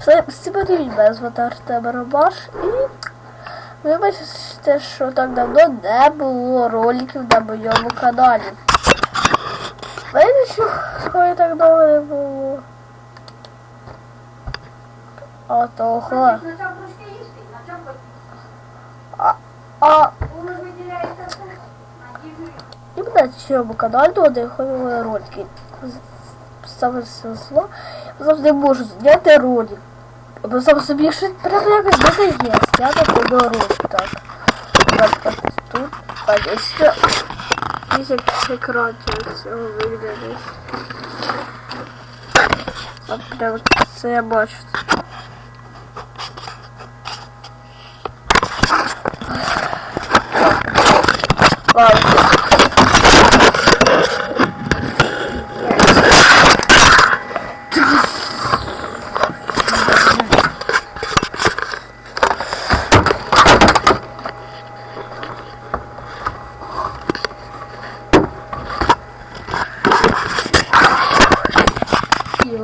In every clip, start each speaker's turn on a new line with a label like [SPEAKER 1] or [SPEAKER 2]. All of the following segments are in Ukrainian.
[SPEAKER 1] Всім мене звати Артем Ромаш і вибачте, що так давно не було роликів на моєму каналі. Знаєте, що так довго не було? А того. А, а і на цьому каналі де ходили ролики. Саме зло завжди можу зняти ролик. Бо сам собі щось прямо якось не є. Я не ходу ролик так. Бачка тут, а десь ще. Десь як через цього виглядає. От прямо це я бачу. Ладно.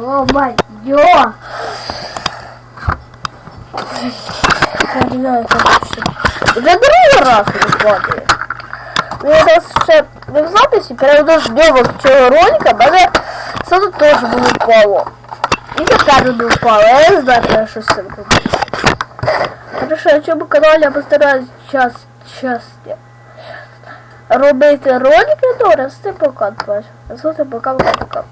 [SPEAKER 1] Ё-моё! Я как другий раз виходить. Ну, я раз ще в записі, перейду зйомок цього ролика, в мене сразу теж було впало. І тепер не впало, я не знаю, що з цим робити. Хорошо, на цьому каналі я постараюсь час, час робити ролики, добре, з цим пока, бачу. З цим пока, пока, пока.